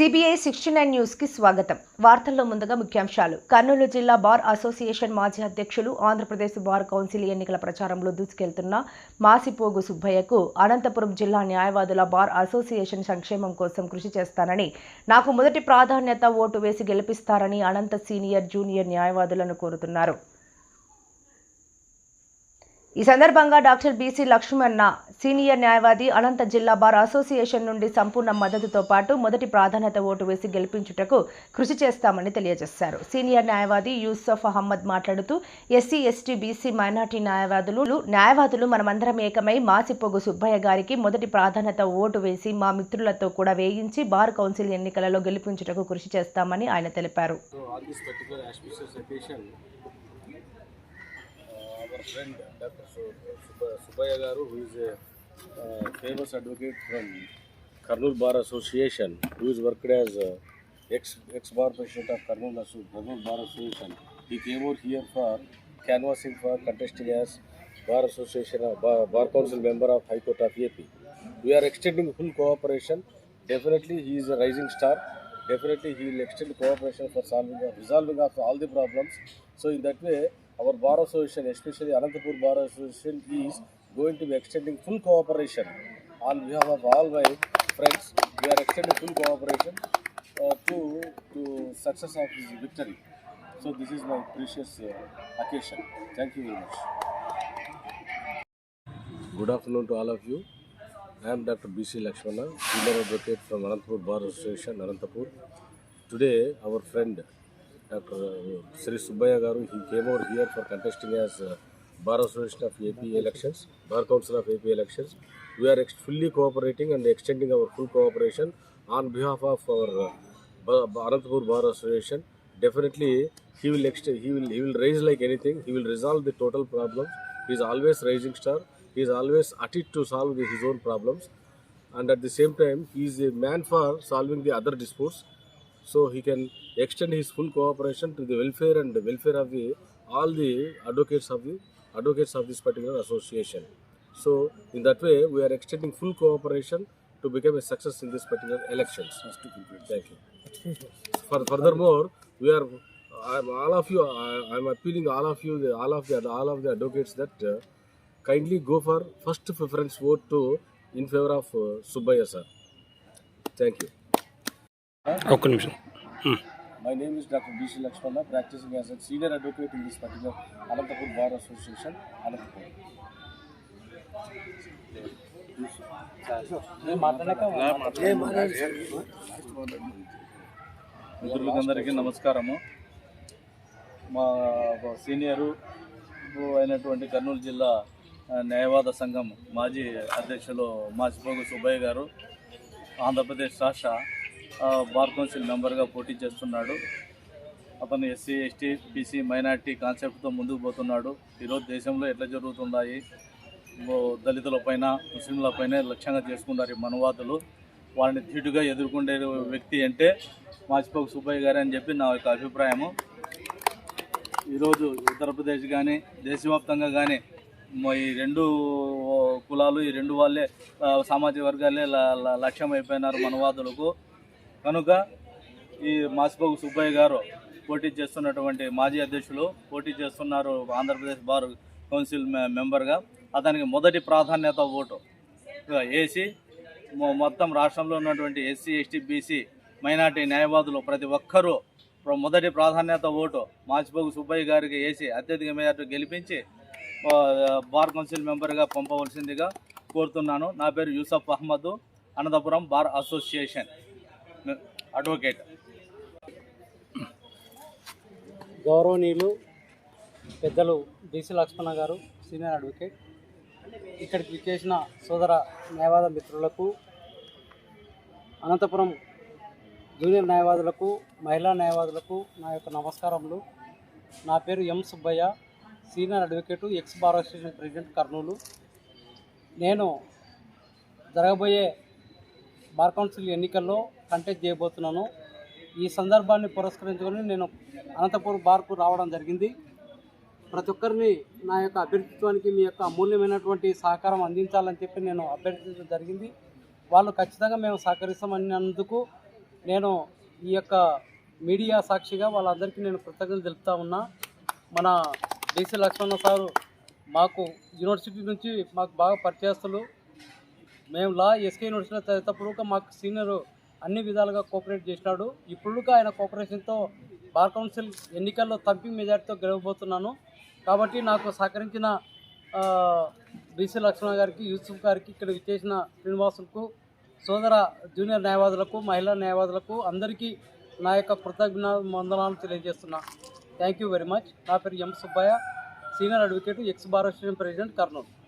CBI sixty nine న్యూస్కి స్వాగతం వార్తల్లో ముందుగా ముఖ్యాంశాలు కర్నూలు జిల్లా బార్ అసోసియేషన్ మాజీ అధ్యక్షులు ఆంధ్రప్రదేశ్ బార్ కౌన్సిల్ ఎన్నికల ప్రచారంలో దూసుకెళ్తున్న మాసిపోగు సుబ్బయ్యకు అనంతపురం జిల్లా న్యాయవాదుల బార్ అసోసియేషన్ సంక్షేమం కోసం కృషి చేస్తానని నాకు మొదటి ప్రాధాన్యత ఓటు వేసి గెలిపిస్తారని అనంత సీనియర్ జూనియర్ న్యాయవాదులను కోరుతున్నారు ఈ సందర్భంగా డాక్టర్ బీసీ లక్ష్మణ సీనియర్ న్యాయవాది అనంత జిల్లా బార్ అసోసియేషన్ నుండి సంపూర్ణ మద్దతుతో పాటు మొదటి ప్రాధాన్యత ఓటు వేసి గెలిపించుటకు కృషి చేస్తామని తెలియజేశారు సీనియర్ న్యాయవాది యూసఫ్ అహ్మద్ మాట్లాడుతూ ఎస్సీ ఎస్టీ బీసీ మైనార్టీ న్యాయవాదులు న్యాయవాదులు మనమందరం ఏకమై మాసిపొగు సుబ్బయ్య గారికి మొదటి ప్రాధాన్యత ఓటు వేసి మా మిత్రులతో కూడా వేయించి బార్ కౌన్సిల్ ఎన్నికలలో గెలిపించుటకు కృషి చేస్తామని ఆయన తెలిపారు friend, Dr. Subhaya Garu, who is a uh, famous advocate from Karnul Bar Association, who is worked as uh, ex ex bar president of Karnul, Karnul Bar Association. He came over here for canvassing for contesting as Bar Association of, bar, bar Council member of High Court of AP. We are extending full cooperation. Definitely, he is a rising star. Definitely, he will extend cooperation for solving, resolving of all the problems. So, in that way, our Bar Association, especially Ananthapur Bar Association, is going to be extending full cooperation on behalf of all my friends. We are extending full cooperation uh, to, to success of this victory. So this is my precious uh, occasion. Thank you very much. Good afternoon to all of you. I am Dr. B.C. Lakshmana, senior advocate from Ananthapur Bar Association, Ananthapur. Today, our friend Dr. Uh, Sri Subbaiah Garu, he came over here for contesting as uh, Bar Association of AP elections, Bar Council of AP elections. We are fully cooperating and extending our full cooperation on behalf of our uh, Anantapur Bar Association. Definitely, he will raise like anything. He will resolve the total problems. He is always rising star. He is always attuned to solve his own problems, and at the same time, he is a man for solving the other disputes so he can extend his full cooperation to the welfare and the welfare of the all the advocates of the advocates of this particular association so in that way we are extending full cooperation to become a success in this particular elections thank you For, furthermore we are I'm all of you I, am appealing all of you the, all of the all of the advocates that uh, kindly go for first preference vote to in favor of uh, sir thank you ఒక్క నిమిషం my name is doctor B C Lakshmana practising as senior advocate in this particular Anantapur bar association Anantapur మిత్రులందరికీ నమస్కారము మా senior అయినటువంటి కర్నూలు జిల్లా న్యాయవాద సంఘం మాజీ అధ్యక్షులు మాచిపోగు సుబ్బయ్య గారు ఆంధ్రప్రదేశ్ రాష్ట్ర బార్ కౌన్సిల్ మెంబర్గా పోటీ చేస్తున్నాడు అతను ఎస్సీ ఎస్టీ బీసీ మైనార్టీ కాన్సెప్ట్తో ముందుకు పోతున్నాడు ఈరోజు దేశంలో ఎట్లా జరుగుతున్నాయి దళితులపైన ముస్లింలపైన లక్ష్యంగా చేసుకున్నారు ఈ మనువాదులు వాళ్ళని ధీటుగా ఎదుర్కొనే వ్యక్తి అంటే మాచిపోక సుబ్బయ్య గారు అని చెప్పి నా యొక్క అభిప్రాయము ఈరోజు ఉత్తరప్రదేశ్ కానీ దేశవ్యాప్తంగా కానీ ఈ రెండు కులాలు ఈ రెండు వాళ్ళే సామాజిక వర్గాలే లక్ష్యం అయిపోయినారు మనవాదులకు కనుక ఈ మాసిపోగు సుబ్బయ్య గారు పోటీ చేస్తున్నటువంటి మాజీ అధ్యక్షులు పోటీ చేస్తున్నారు ఆంధ్రప్రదేశ్ బార్ కౌన్సిల్ మెంబర్గా అతనికి మొదటి ప్రాధాన్యత ఓటు ఏసీ మొత్తం రాష్ట్రంలో ఉన్నటువంటి ఎస్సీ ఎస్టీ బీసీ మైనార్టీ న్యాయవాదులు ప్రతి ఒక్కరూ మొదటి ప్రాధాన్యత ఓటు మాచిపోగు సుబ్బయ్య గారికి వేసి అత్యధిక మేయర్ను గెలిపించి బార్ కౌన్సిల్ మెంబర్గా పంపవలసిందిగా కోరుతున్నాను నా పేరు Yusuf Ahmed Anantapuram bar association advocate గౌరవనీయులు పెద్దలు డిసి లక్ష్మణ గారు సీనియర్ అడ్వకేట్ ఇక్కడికి చేసిన సోదర న్యాయవాద మిత్రులకు అనంతపురం జూనియర్ న్యాయవాదులకు మహిళా న్యాయవాదులకు నా యొక్క నమస్కారములు నా పేరు M Subbaiah senior advocate ex bar association president Kurnool నేను జరగబోయే బార్ కౌన్సిల్ ఎన్నికల్లో కంటెక్ట్ చేయబోతున్నాను ఈ సందర్భాన్ని పురస్కరించుకొని నేను అనంతపూర్ బార్కు రావడం జరిగింది ప్రతి ఒక్కరిని నా యొక్క అభ్యర్థిత్వానికి మీ యొక్క అమూల్యమైనటువంటి సహకారం అందించాలని చెప్పి నేను అభ్యర్థించడం జరిగింది వాళ్ళు ఖచ్చితంగా మేము సహకరిస్తామన్నందుకు నేను ఈ యొక్క మీడియా సాక్షిగా వాళ్ళందరికీ నేను కృతజ్ఞతలు తెలుపుతా ఉన్నా మన దేశ లక్ష్మణ సారు మాకు యూనివర్సిటీ నుంచి మాకు బాగా పరిచయస్తులు మేము లా ఎస్కే యూనివర్సిటీలో చదివేటప్పుడు మాకు సీనియర్ అన్ని విధాలుగా కోఆపరేట్ చేసినాడు ఇప్పుడుగా ఆయన కోఆపరేషన్తో బార్ కౌన్సిల్ ఎన్నికల్లో తంపింగ్ మెజార్టీతో గెలవబోతున్నాను కాబట్టి నాకు సహకరించిన బీసీ లక్ష్మణ గారికి యూసుఫ్ గారికి ఇక్కడ విచ్చేసిన శ్రీనివాసులకు సోదర జూనియర్ న్యాయవాదులకు మహిళా న్యాయవాదులకు అందరికీ నా యొక్క కృతజ్ఞ వందనాలు తెలియజేస్తున్నా థ్యాంక్ యూ వెరీ మచ్ నా పేరు M Subbaiah senior advocate ex bar association president Kurnool